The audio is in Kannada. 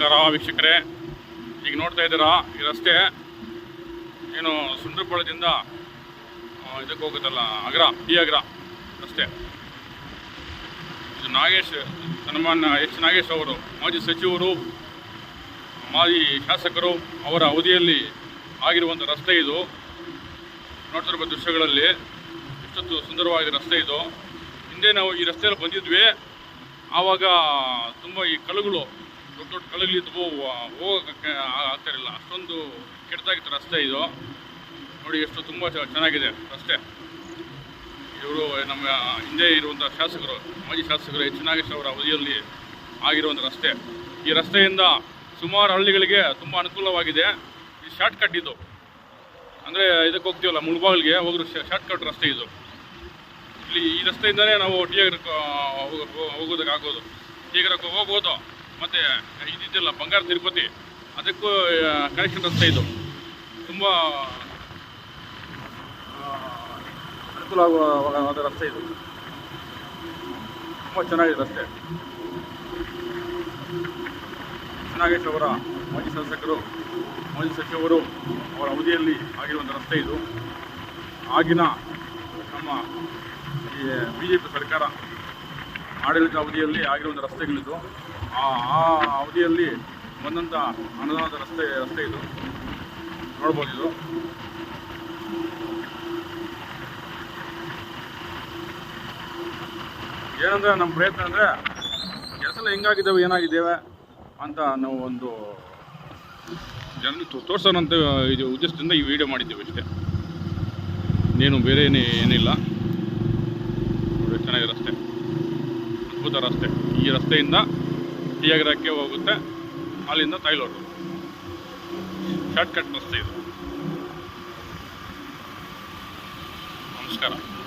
ನಮಸ್ಕಾರ ವೀಕ್ಷಕರೇ. ಈಗ ನೋಡ್ತಾ ಇದ್ದೀರಾ ಈ ರಸ್ತೆ ಏನು ಸುಂಡ್ರಪಾಳ್ಯದಿಂದ ಆ, ಇದಕ್ಕೆ ಹೋಗುತ್ತಲ್ಲ ಅಗ್ರ ಈ ಅಗ್ರ ರಸ್ತೆ. ಇದು ನಾಗೇಶ್ ಸನ್ಮಾನ್ಯ ಎಚ್ ನಾಗೇಶ್ ಅವರು ಮಾಜಿ ಸಚಿವರು ಮಾಜಿ ಶಾಸಕರು ಅವರ ಅವಧಿಯಲ್ಲಿ ಆಗಿರುವಂಥ ರಸ್ತೆ ಇದು. ನೋಡ್ತಿರುವ ದೃಶ್ಯಗಳಲ್ಲಿ ಎಷ್ಟೊತ್ತು ಸುಂದರವಾದ ರಸ್ತೆ ಇದು. ಹಿಂದೆ ನಾವು ಈ ರಸ್ತೆಯಲ್ಲಿ ಬಂದಿದ್ವಿ. ಆವಾಗ ತುಂಬ ಈ ಕಳುಗಳು ದೊಡ್ಡ ದೊಡ್ಡ ಕಳುಗಳಿದ್ವು ಹೋಗೋಕ್ಕೆ ಆಗ್ತಿರಲಿಲ್ಲ ಅಷ್ಟೊಂದು ಕೆಟ್ಟದಾಗಿತ್ತು ರಸ್ತೆ ಇದು. ನೋಡಿ, ಎಷ್ಟು ತುಂಬ ಚೆನ್ನಾಗಿದೆ ರಸ್ತೆ. ಇವರು ನಮ್ಮ ಹಿಂದೆ ಇರುವಂಥ ಶಾಸಕರು, ಮಾಜಿ ಶಾಸಕರು ಎಚ್. ನಾಗೇಶ್ ಅವರ ಅವಧಿಯಲ್ಲಿ ಆಗಿರುವಂಥ ರಸ್ತೆ. ಈ ರಸ್ತೆಯಿಂದ ಸುಮಾರು ಹಳ್ಳಿಗಳಿಗೆ ತುಂಬ ಅನುಕೂಲವಾಗಿದೆ. ಈ ಶಾರ್ಟ್ ಕಟ್ ಇದು. ಅಂದರೆ ಇದಕ್ಕೆ ಹೋಗ್ತೀವಲ್ಲ, ಮುಳುಬಾಗಿಲಿಗೆ ಹೋಗೋ ಶಾರ್ಟ್ ಕಟ್ ರಸ್ತೆ ಇದು. ಇಲ್ಲಿ ಈ ರಸ್ತೆಯಿಂದಲೇ ನಾವು ಟಿ ಹೋಗೋದಕ್ಕೆ ಟಿ ಆಗರಕ್ಕೆ ಹೋಗ್ಬೋದು. ಮತ್ತು ಇದಿದ್ದಲ್ಲ ಬಂಗಾರ ತಿರುಪತಿ, ಅದಕ್ಕೂ ಕನೆಕ್ಷನ್ ರಸ್ತೆ ಇದು. ತುಂಬ ಅನುಕೂಲವಾದ ರಸ್ತೆ ಇದು. ತುಂಬ ಚೆನ್ನಾಗಿದೆ ರಸ್ತೆ. ನಾಗೇಶ್ ಅವರ ಮಾಜಿ ಶಾಸಕರು, ಮಾಜಿ ಸಚಿವರು ಅವರ ಅವಧಿಯಲ್ಲಿ ಆಗಿರುವಂಥ ರಸ್ತೆ ಇದು. ಆಗಿನ ನಮ್ಮ ಈ ಬಿ ಜೆ ಪಿ ಸರ್ಕಾರ ಆಡಳಿತ ಅವಧಿಯಲ್ಲಿ ಆಗಿರುವಂಥ ರಸ್ತೆಗಳಿದ್ದು, ಆ ಅವಧಿಯಲ್ಲಿ ಬಂದಂಥ ಅನುದಾನದ ರಸ್ತೆ ರಸ್ತೆ ಇದು. ನೋಡ್ಬೋದು ಇದು. ಏನಂದ್ರೆ ನಮ್ಮ ಪ್ರಯತ್ನ ಅಂದರೆ ಕೆಲಸ ಹೆಂಗಾಗಿದ್ದಾವೆ, ಏನಾಗಿದ್ದೇವೆ ಅಂತ ನಾವು ಒಂದು ಜನ ತೋರಿಸೋಣಂತ ಇದು ಉದ್ದೇಶದಿಂದ ಈ ವಿಡಿಯೋ ಮಾಡಿದ್ದೇವೆ ಅಷ್ಟೇ. ಇನ್ನೇನು ಬೇರೆ ಏನೇ, ಏನಿಲ್ಲ. ನೋಡಿ ಚೆನ್ನಾಗಿರೋ ರಸ್ತೆ ಅದ್ಭುತ ರಸ್ತೆ. ಈ ರಸ್ತೆಯಿಂದ ಟಿಯಾಗ್ರಕ್ಕೆ ಹೋಗುತ್ತೆ. ಅಲ್ಲಿಂದ ತೈಲೋಡು ಶಾರ್ಟ್ ಕಟ್ ರಸ್ತೆ ಇದು. ನಮಸ್ಕಾರ.